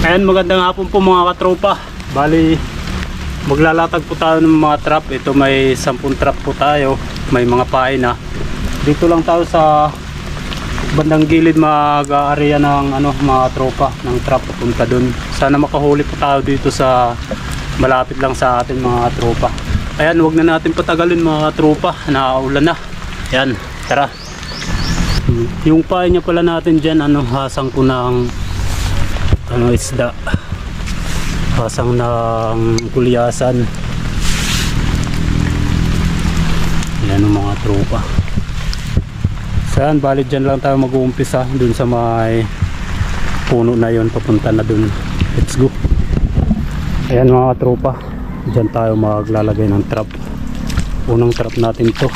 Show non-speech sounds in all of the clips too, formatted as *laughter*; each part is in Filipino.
Ayan, magandang hapon po mga katropa. Bali, maglalatag po tayo ng mga trap. Ito may 10 trap po tayo. May mga pain na. Dito lang tayo sa bandang gilid mag-aarya ng ano, mga tropa ng trap punta dun. Sana makahuli po tayo dito sa malapit lang sa atin mga tropa. Ayan, wag na natin patagalin mga tropa. Naulan na. Ayan, tara. Yung pain niya pala natin dyan, ano, hasang ko ng ano isda. Pasang ng kulyasan yan ang mga tropa. Saan? Bali dyan lang tayo mag-uumpisa. Dun sa may puno na yon papunta na dun. Let's go. Ayan mga tropa. Dyan tayo maglalagay ng trap. Unang trap natin to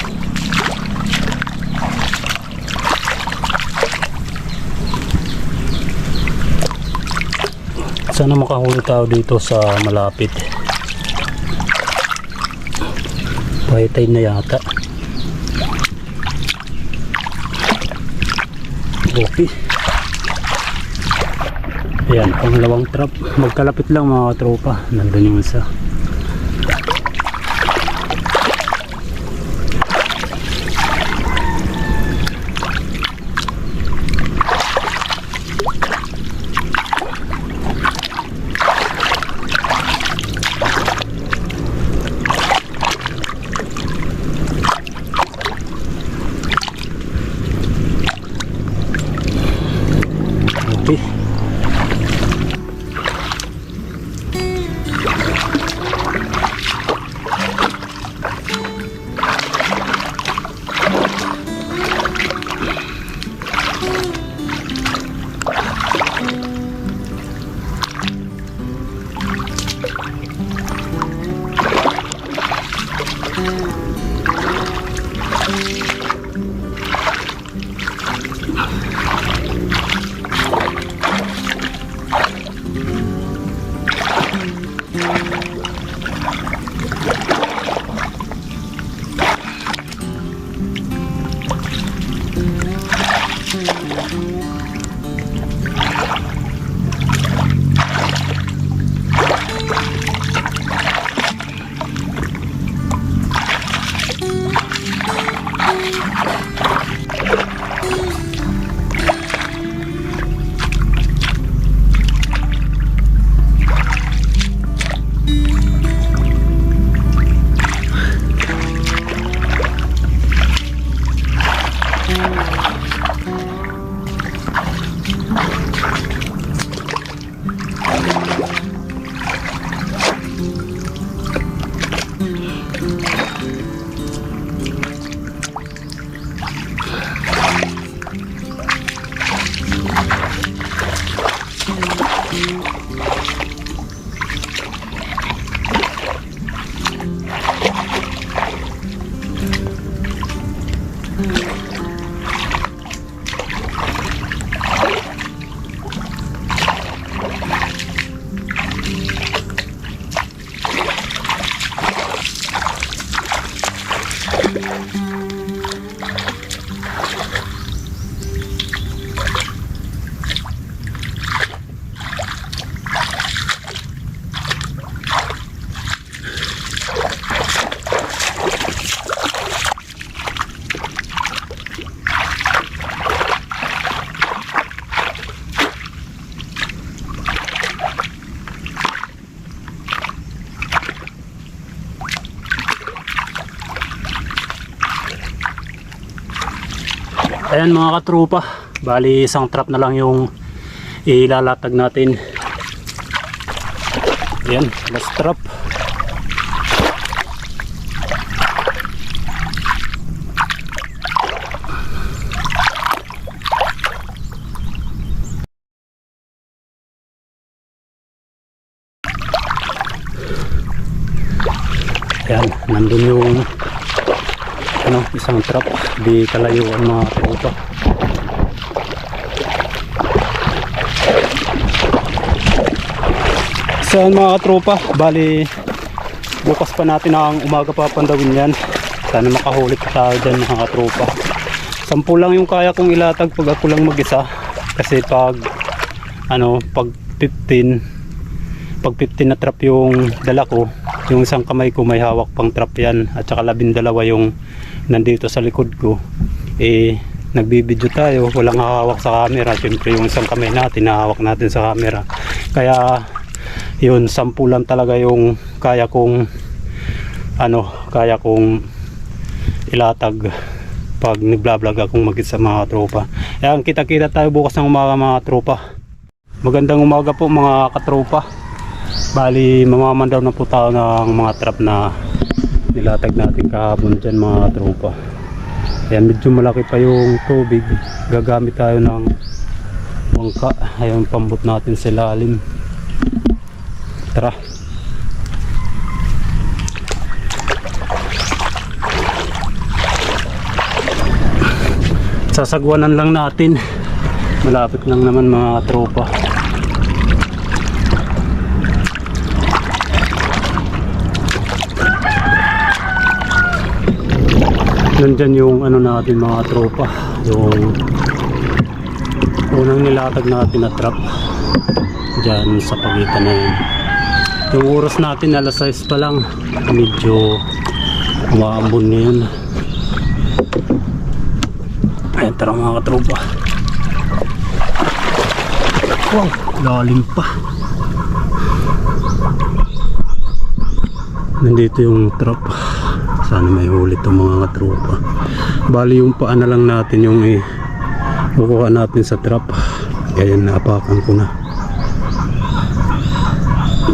sana makahuli tayo dito sa malapit. Pahitay na yata. Okay. Ayan pangalawang trap magkalapit lang mga tropa. Nandun yung isa Ayan mga katrupa, bali isang trap na lang yung ilalatag natin. Ayan, last trap. Ayan, nandun yung ano, isang trap di kalayo ang mga tropa so mga tropa bali bukas pa natin ang umaga papandawin yan. Sana makahuli pa tayo dyan mga tropa. Sampu lang yung kaya kong ilatag pag ako lang mag isa kasi pag ano pag 15 pag 15 na trap yung dala ko yung isang kamay ko may hawak pang trap yan. At saka labindalawa yung nandito sa likod ko. Eh nagbibideo tayo. Walang hawak sa camera. Syempre yung isang kamay natin nahawak natin sa camera. Kaya yun sampu lang talaga yung kaya kong ano kaya kong ilatag pag nagblablag akong magit sa mga tropa. Yan kita kita tayo bukas ng umaga mga tropa. Magandang umaga po mga katropa bali mamamandaw na po tayo ng mga trap na nilatag natin kahapon dyan mga tropa Ayan, medyo malaki pa yung tubig. Gagamit tayo ng bangka. Ayan, pambot natin sa lalim. Tara. Sasagwanan lang natin. Malapit lang naman mga tropa. Nandyan yung ano natin mga tropa. Yung unang nilatag natin na trap dyan sa pagitan na yun. Yung oras natin alas 6 pa lang. Medyo umaambon na yun. Ayan tara mga katropa wow lalim pa. Nandito yung trap sana may huli itong mga tropa bali yung paa na lang natin yung eh, kukuha natin sa trap. Kaya naapakan ko na.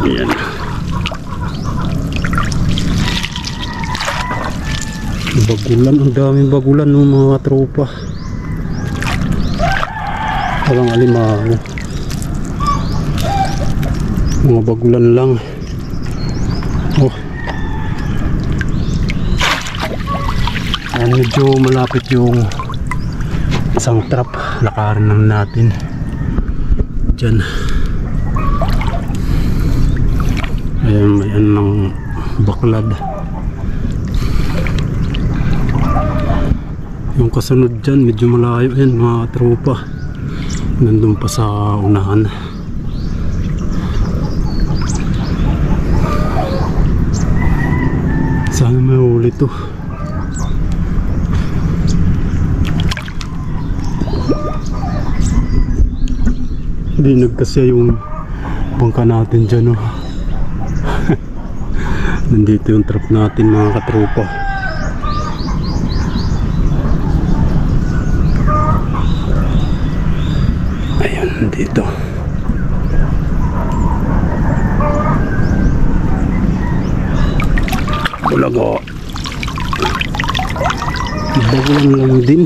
Yan bagulan. Ang daming bagulan ng mga tropa walang alimango. Mga bagulan lang Ayan, medyo malapit yung isang trap. Lakarin lang natin. Diyan. Ayan, may ano ng baklad. Yung kasunod dyan, medyo malayo yan mga tropa. Nandun pa sa unahan. Sana may huli to. Dinag kasi yung bangka natin dyan oh. *laughs* Nandito yung trap natin mga katropa. Ayun, nandito Bulago Bago lang lang din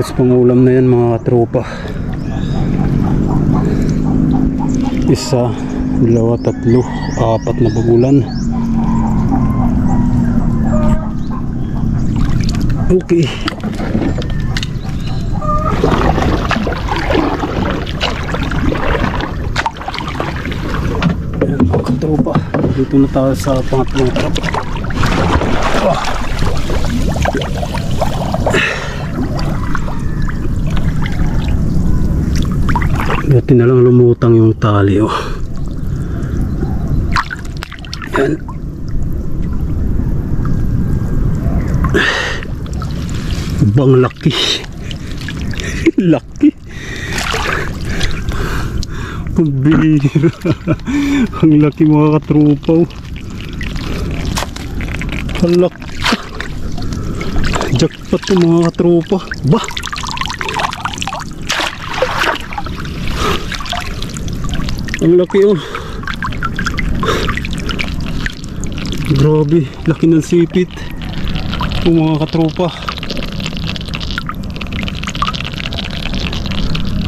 Ayos pang ulam na yan mga tropa. Isa, dalawa, tatlo, apat na bagulan. Okay. Ayan mga tropa. Dito na tayo sa pangatlong trap. Ah. Buti na lang lumutang yung tali oh. Yan. Bang laki. laki. Pambira. Ang laki mga katropa oh. Ang laki. Jackpot to mga katropa. Bah! Ang laki oh. Grabe, laki ng sipit. Yung mga katropa.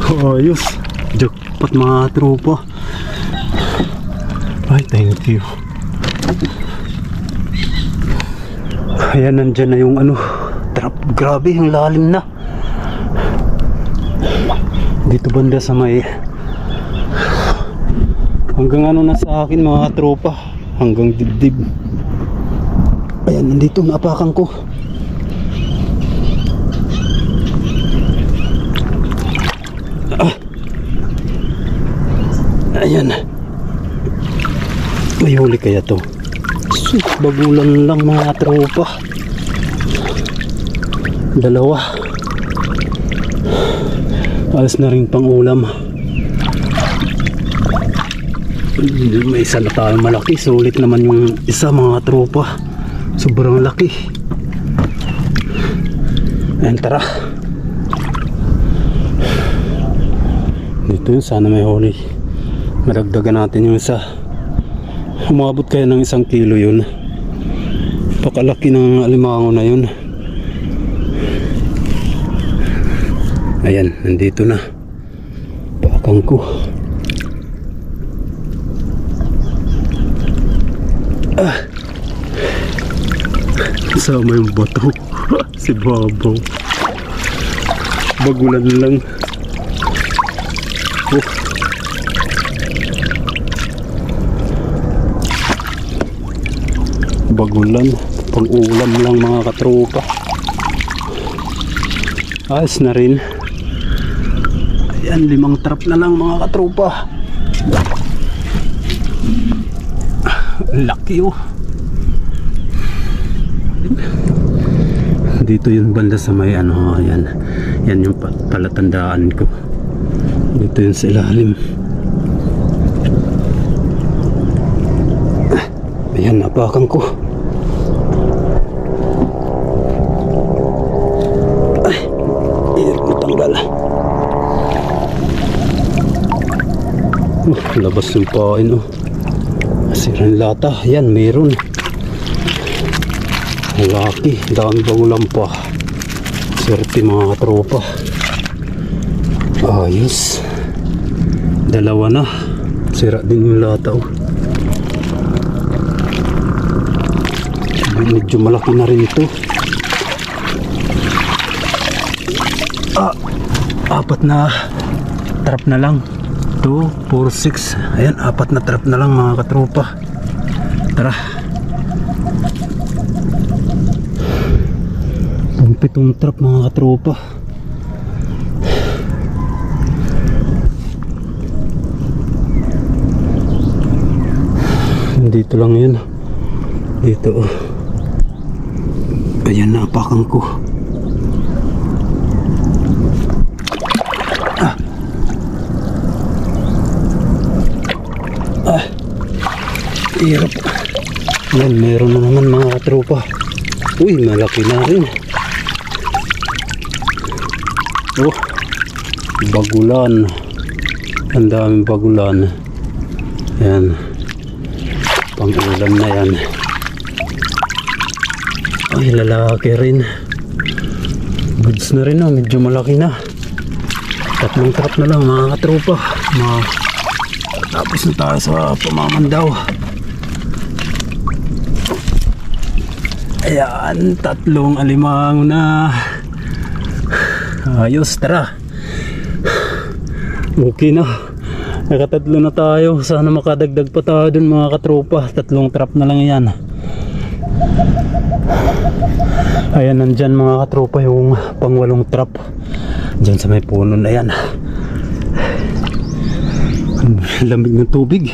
Ayos. Jackpot mga tropa. Ay, thank you. Ayan, nandyan na yung ano. Trap. Grabe, ang lalim na. Dito banda sa may hanggang ano na sa akin mga tropa? Hanggang dibdib. Ayan nandito napakan ko. Ah. ayan. May huli kaya to? Sus, bagulan lang mga tropa. Dalawa. Alas na rin pang ulam. May isa na tayong malaki. Sulit naman yung isa mga tropa. Sobrang laki. Ayan, tara. Dito yun, sana may huli. Maragdagan natin yung isa. Umabot kaya ng isang kilo yun. Pakalaki ng alimango na yun. Ayan, nandito na. Pakang ko. Sama yung bato. *laughs* si Babaw. Bagulan lang. Oh. Bagulan. Pang-ulam lang mga katropa. Ayos na rin. Ayan, limang trap na lang mga katropa. Laki oh. Dito yung banda sa may ano, ayan. Yan yung pa- palatandaan ko. Dito yung sa ilalim. Ah, Ayan, napakan ko. Ay, hirap matanggal. Uh, labas yung pain oh. Sirang lata. Yan, meron. Ang laki. Dami bagulang pa. Swerte mga katropa. Ayos. Dalawa na. Sira din yung lata oh. Medyo malaki na rin ito. Ah, apat na trap na lang. 2, 4, 6. Ayan, apat na trap na lang mga katropa. Tara. Pitong trap mga katropa. Dito lang yun. Dito oh. Ayan, napakan ko. Ah, hirap. Yan, meron na naman mga katropa. Uy, malaki na rin. Oh, bagulan. Ang daming bagulan. Yan. Pang-ulam na yan. Ay, lalaki rin. Goods na rin oh, medyo malaki na. Tatlong trap na lang mga katropa. Mga tapos na tayo sa pamamandaw. Ayan, tatlong alimang na. Ayos, tara. Okay na. Nakatatlo na tayo. Sana makadagdag pa tayo dun mga katropa. Tatlong trap na lang yan. Ayan, nandyan mga katropa yung pangwalong trap. Diyan sa may puno na yan. Lamig ng tubig.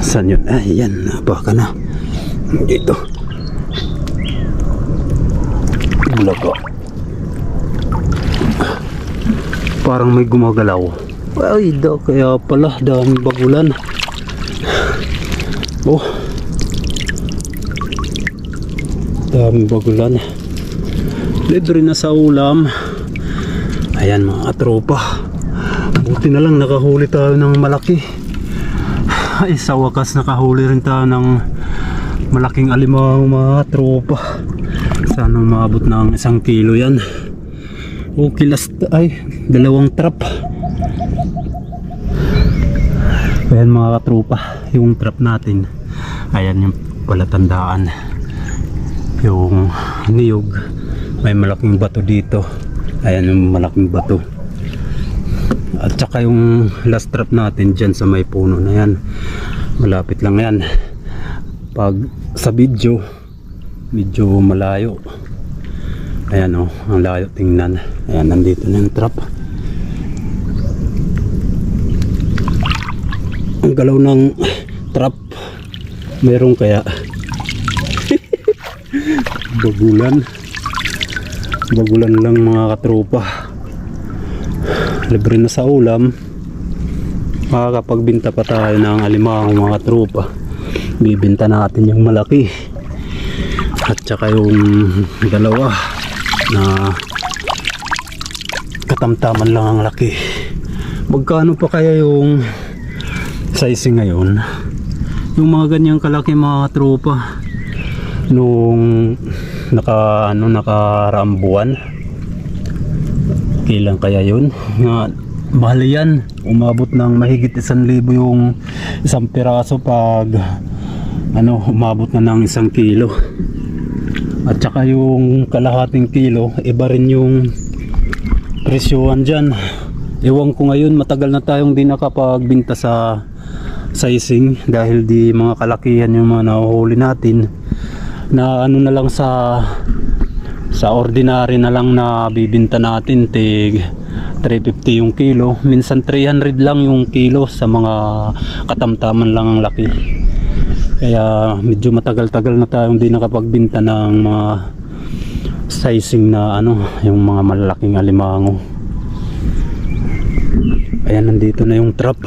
Saan yun? Ay, yan. Baka na. Dito. Bulaga. Parang may gumagalaw. Ay, da, kaya pala. Dami bagulan. Oh. Dami bagulan. Libre na sa ulam. Ayan mga tropa. Buti na lang nakahuli tayo ng malaki. Ay sa wakas nakahuli rin tayo ng malaking alimang mga tropa. Sana maabot ng isang kilo yan. Okay last ay dalawang trap. Ayan mga katropa, yung trap natin. Ayan yung palatandaan. Yung niyog. May malaking bato dito. Ayan yung malaking bato. At saka yung last trap natin dyan sa may puno na yan. Malapit lang yan. Pag sa video, medyo malayo. Ayan o oh, ang layo tingnan. Ayan nandito na yung trap ang galaw ng trap mayroon kaya *laughs* bagulan. Bagulan lang mga katropa. Libre na sa ulam. Makakapagbinta pa tayo ng alimang mga katropa. Bibinta natin yung malaki at saka yung dalawa na katamtaman lang ang laki. Magkano pa kaya yung size ngayon? Yung mga ganyang kalaki mga tropa nung naka ano nakarambuan kailan kaya yun? Nga mahal yan. Umabot ng mahigit isang libo yung isang piraso pag ano umabot na ng isang kilo at saka yung kalahating kilo iba rin yung presyohan dyan. Ewan ko ngayon matagal na tayong di nakapagbinta sa sizing dahil di mga kalakihan yung mga nahuhuli natin. Na ano na lang sa sa ordinary na lang na bibinta natin tig 350 yung kilo. Minsan 300 lang yung kilo sa mga katamtaman lang ang laki kaya medyo matagal-tagal na tayong di nakapagbinta ng mga sizing na ano yung mga malalaking alimango. Ayan nandito na yung trap.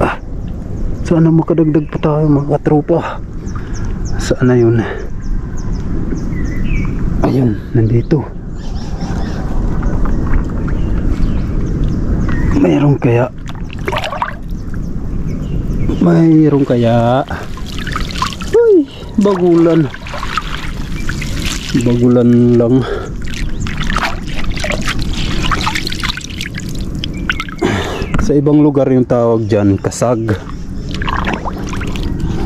Ah, sana makadagdag pa tayo mga tropa. Saan na yun. Ayun nandito. Mayroon kaya mayroon kaya? Uy bagulan. Bagulan lang. Sa ibang lugar yung tawag dyan kasag.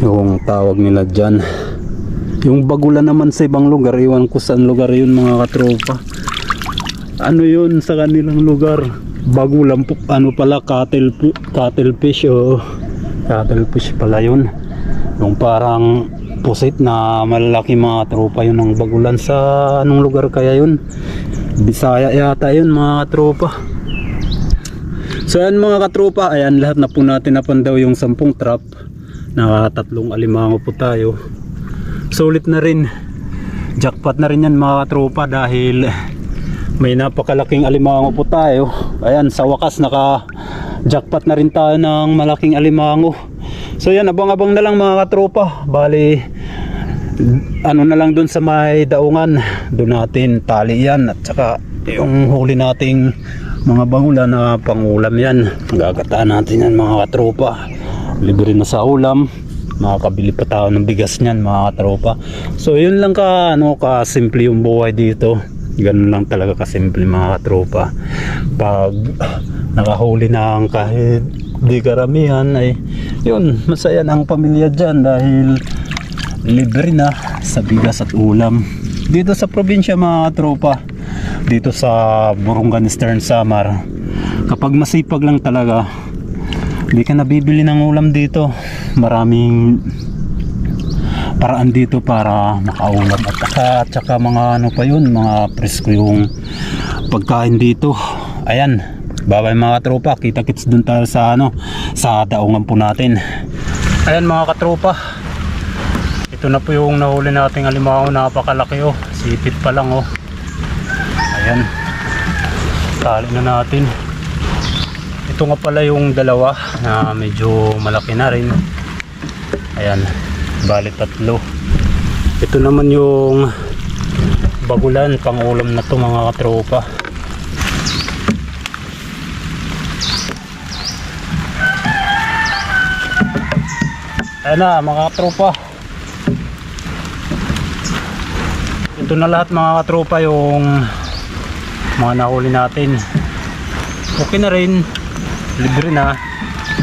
Yung tawag nila dyan. Yung bagulan naman sa ibang lugar iwan ko saan lugar yun mga katropa. Ano yun sa kanilang lugar? Bagulan po ano pala cattle, cattle fish o cattle fish pala yun yung parang pusit na malalaki mga tropa yun ang bagulan sa anong lugar kaya yun Bisaya yata yun mga tropa So yan mga katropa, ayan lahat na po natin napandaw yung sampung trap. Naka tatlong alimango po tayo. Sulit na rin. Jackpot na rin yan mga katropa dahil may napakalaking alimango po tayo. Ayan sa wakas naka jackpot na rin tayo ng malaking alimango. So yan abang-abang na lang mga katropa. Bali ano na lang dun sa may daungan. Doon natin tali yan at saka yung huli nating mga bangula na pangulam yan. Gagataan natin yan mga katropa. Libre na sa ulam. Makakabili pa tayo ng bigas niyan mga katropa. So yun lang ka ano ka simple yung buhay dito. Ganun lang talaga kasimple mga katropa. Pag nakahuli na ang kahit di karamihan ay yun masaya na ang pamilya dyan dahil libre na sa bigas at ulam. Dito sa probinsya mga tropa dito sa Burungan Eastern Samar kapag masipag lang talaga hindi ka nabibili ng ulam dito. Maraming paraan dito para makaulam. At saka, at saka mga ano pa yun mga presko yung pagkain dito. Ayan babay mga katropa kita kits dun tayo sa ano sa daungan po natin. Ayan mga katropa ito na po yung nahuli nating alimango napakalaki oh. Sipit pa lang oh. Ayan tali na natin. Ito nga pala yung dalawa na medyo malaki na rin. Ayan bali tatlo. Ito naman yung bagulan pang ulam na to mga katropa ayan na mga katropa ito na lahat mga katropa yung mga nahuli natin. Okay na rin. Libre na